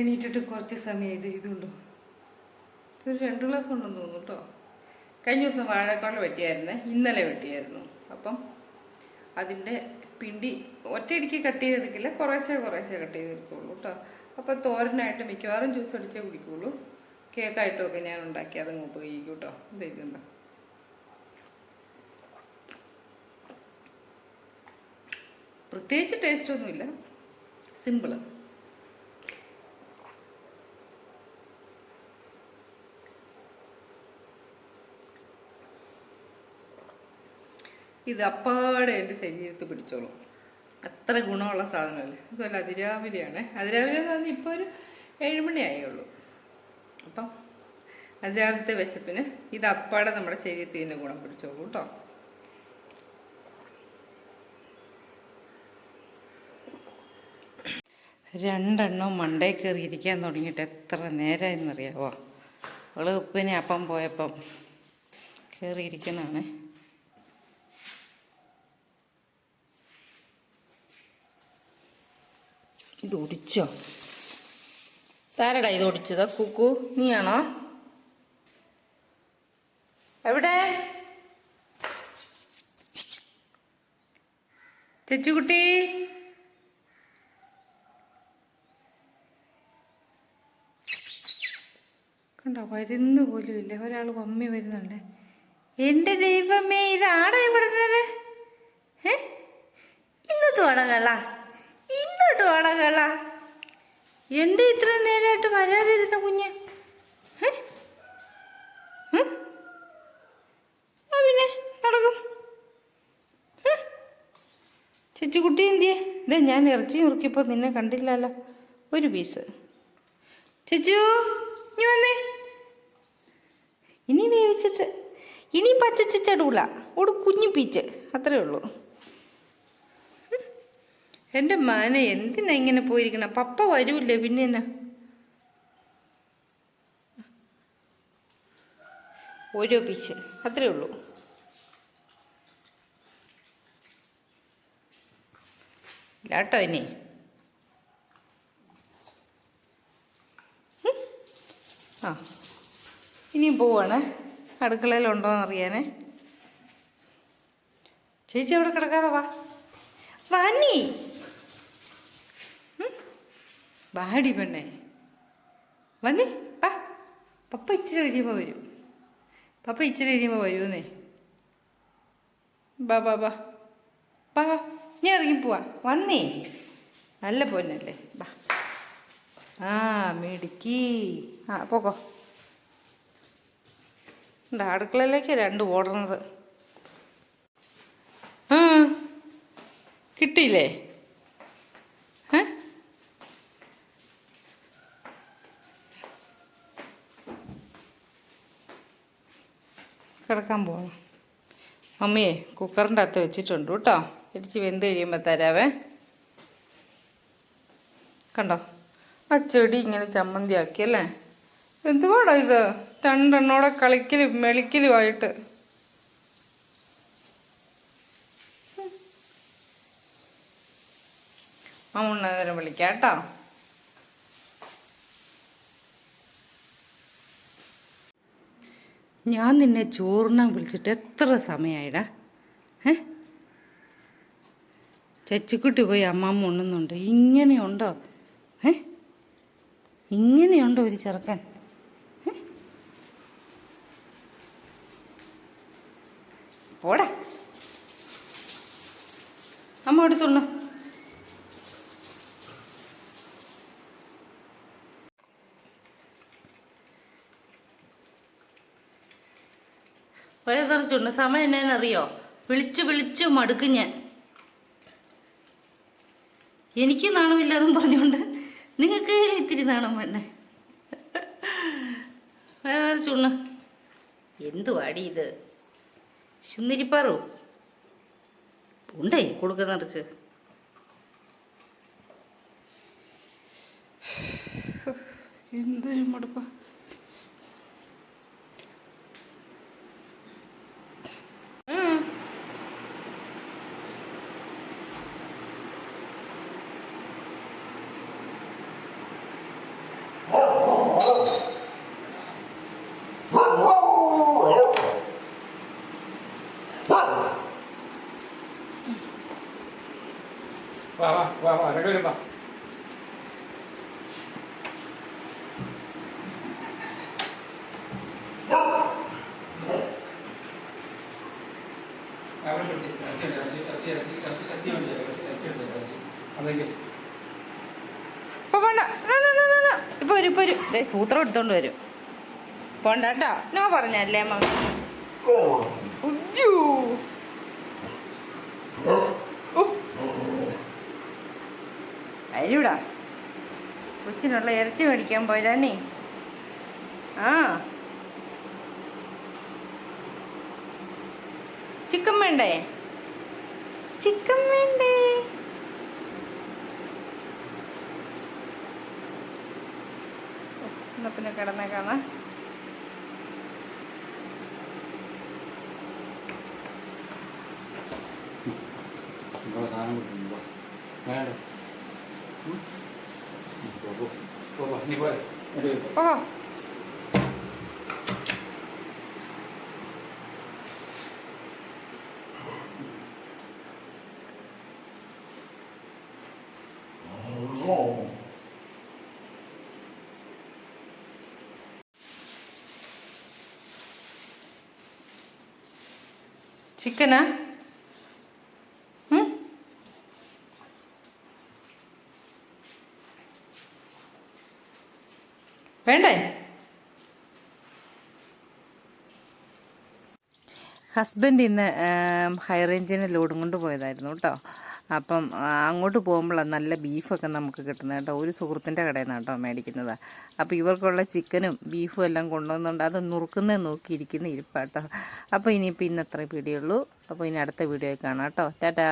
എണീറ്റിട്ട് കുറച്ച് സമയം ഇത് ഇതുണ്ടോ? ഇതൊരു രണ്ട് ഗ്ലാസ് ഉണ്ടെന്ന് തോന്നുന്നു കേട്ടോ. കഴിഞ്ഞ ദിവസം വാഴക്കാട് വെട്ടിയായിരുന്നേ ഇന്നലെ വെട്ടിയായിരുന്നു. അപ്പം അതിന്റെ പിണ്ടി ഒറ്റയടിക്ക് കട്ട് ചെയ്തെടുക്കില്ല കുറേശ്ശെ കുറേശ്ശെ കട്ട് ചെയ്തെടുക്കുള്ളൂ കേട്ടോ. അപ്പോൾ തോരനായിട്ട് മിക്കവാറും ജ്യൂസ് അടിച്ചേ കുടിക്കുള്ളൂ. കേക്കായിട്ടുമൊക്കെ ഞാൻ ഉണ്ടാക്കി അതങ്ങ് ഉപയോഗിക്കും കേട്ടോ. ഇതായിട്ടുണ്ട് പ്രത്യേകിച്ച് ടേസ്റ്റ് ഒന്നുമില്ല. സിമ്പിൾ ഇത് അപ്പാടെ എന്റെ ശരീരത്തിൽ പിടിച്ചോളും. അത്ര ഗുണമുള്ള സാധനമല്ലേ? അതുപോലെ അതിരാവിലെയാണ്. അതിരാവിലെ എന്ന് പറഞ്ഞാൽ ഇപ്പോൾ ഒരു ഏഴുമണിയായുള്ളൂ അപ്പം അതിരാവിലത്തെ വിശപ്പിന് ഇത് അപ്പാടെ നമ്മുടെ ശരീരത്തിൽ തന്നെ ഗുണം പിടിച്ചോളൂ കേട്ടോ. രണ്ടെണ്ണം മണ്ടേ കയറി ഇരിക്കാൻ തുടങ്ങിയിട്ട് എത്ര നേരമായെന്നറിയാവോ അവൾ ഉപ്പിനെ അപ്പം പോയപ്പം കയറിയിരിക്കണാണ് ഇത് ഒടിച്ചോ താരടാ ഇത് ഒടിച്ചത് കുക്കു നീയാണോ? എവിടെ? ചെച്ചുകുട്ടി കണ്ടോ വരുന്ന പോലും ഇല്ല. ഒരാൾ വമ്മി വരുന്നുണ്ട്. എന്റെ ദൈവമേ ഇതാടാ ഇവിടെ ഏ ഇന്നത്തെ വടകള ഇന്നോട്ട് വടകള എന്റെ ഇത്ര നേരമായിട്ട് വരാതിരുന്ന കുഞ്ഞ്? പിന്നെ നടക്കും? ചേച്ചിക്കുട്ടി എന്തിയെ? ഇതേ ഞാൻ ഇറച്ചി മുറുക്കിയപ്പോൾ നിന്നെ കണ്ടില്ലല്ലോ. ഒരു പീസ്. ചേച്ചു ഇനി വന്നേ. ഇനി വേവിച്ചിട്ട് ഇനി പച്ചച്ചിട്ടടൂല ഒരു കുഞ്ഞു പീച്ച് ഉള്ളൂ. എന്റെ മാന എന്തിനാ ഇങ്ങനെ പോയിരിക്കണം? പപ്പ വരൂല്ലേ പിന്നെ എന്നാ ഓരോ പീച്ച് അത്രേ ഉള്ളൂ. ഇല്ലാട്ടോ ഇനി. ആ. ഇനിയും പോവാണ്. അടുക്കളയിലുണ്ടോയെന്ന് അറിയാനേ ചേച്ചി അവിടെ കിടക്കാതെ വാ. വാ ഉം. വാടി പെണ്ണേ. വന്നേ പാ പപ്പ ഇച്ചിരി കഴിയുമ്പോൾ വരും. പപ്പ ഇച്ചിരി കഴിയുമ്പോൾ വരുമെന്നേ. ബാ ബാ ബാ ബാ ബാ ഞാൻ ഇറങ്ങി പോവാ. വന്നേ. നല്ല പൊന്നല്ലേ. ബാ ആ മിടുക്കി. ആ പോക്കോ. ഉണ്ട് അടുക്കളയിലേക്ക് രണ്ട് ഓടണത് ആ കിട്ടിയില്ലേ ഏ കിടക്കാൻ പോകണം മമ്മിയെ കുക്കറിന്റെ അകത്ത് വെച്ചിട്ടുണ്ട് കേട്ടോ. ഇടിച്ച് വെന്ത് കഴിയുമ്പോൾ തരാവേ. കണ്ടോ? ആ ചെടി ഇങ്ങനെ ചമ്മന്തിയാക്കി അല്ലേ? എന്തുവാടാ ഇത്? രണ്ടെണ്ണോടെ കളിക്കലും മെളിക്കലുമായിട്ട് അമ്മ നേരം വിളിക്കാം കേട്ടോ. ഞാൻ നിന്നെ ചോറിനാൻ വിളിച്ചിട്ട് എത്ര സമയമായിടാ ഏ ചച്ചിക്കുട്ടി പോയി അമ്മാമ്മ ഉണ്ണുന്നുണ്ട്. ഇങ്ങനെയുണ്ടോ ഏ ഇങ്ങനെയുണ്ടോ ഒരു ചെറുക്കൻ? പോടാ. അമ്മ എടുത്തുണ്ണു. വയസ്സറിച്ചുണ്ട് സമയം എന്നാന്നറിയോ? വിളിച്ച് വിളിച്ച് മടുക്കും ഞാൻ. എനിക്ക് നാണമില്ലാതും പറഞ്ഞുകൊണ്ട് നിങ്ങൾക്ക് ഇത്തിരി നാണം വേണ്ടേ? ചുണ്ണ് എന്തുവാടി ഇത്? ശുന്നിരിപ്പാറു ഉണ്ടേ കൊടുക്ക നിറച്ച്. എന്തൊരു മടുപ്പ വരും വാ അവിടെ പിടിച്ച് ഇറച്ചി ഉണ്ട്, ഇറച്ചി, ഇറച്ചി, ഇറച്ചി, ഇറച്ചി, ഇറച്ചി ഇപ്പൊ. ഇപ്പൊ വരും ഇപ്പൊ വരും. ദേ സൂത്രം എടുത്തോണ്ട് വരും. പോണ്ടാട്ടോ. നോ പറഞ്ഞല്ലേ അമ്മ? കൊച്ചിനുള്ള ഇറച്ചി മേടിക്കാൻ പോയതാണേ. ആ. ചിക്കൻ വേണ്ടേ? ചിക്കൻ വേണ്ടേ? എന്നാ പിന്നെ കിടന്നേക്കാന്നാ സാധനം വേണ്ട. പോ. പോ, പോ. നീ പോരെ. ഇങ്ങോട്ട് വരൂ. ഓ ചിക്കനാ ഉം? വേണ്ടേ? ഹസ്ബൻഡ് ഇന്ന് ഹൈ റേഞ്ചിന് ലോഡും കൊണ്ട് പോയതായിരുന്നു കേട്ടോ. അപ്പം അങ്ങോട്ട് പോകുമ്പോഴാണ് നല്ല ബീഫൊക്കെ നമുക്ക് കിട്ടുന്നത് കേട്ടോ. ഒരു സുഹൃത്തിന്റെ കടയിൽ നിന്നാണ് കേട്ടോ മേടിക്കുന്നത്. അപ്പോൾ ഇവർക്കുള്ള ചിക്കനും ബീഫും എല്ലാം കൊണ്ടുവന്നുകൊണ്ട് അത് നുറുക്കുന്നത് നോക്കിയിരിക്കുന്ന ഇരിപ്പാട്ടോ. അപ്പോൾ ഇനിയിപ്പോൾ ഇന്ന് അത്ര വീഡിയോ ഉള്ളൂ അപ്പോൾ ഇനി അടുത്ത വീഡിയോ കാണാം കേട്ടോ. ടാറ്റാ.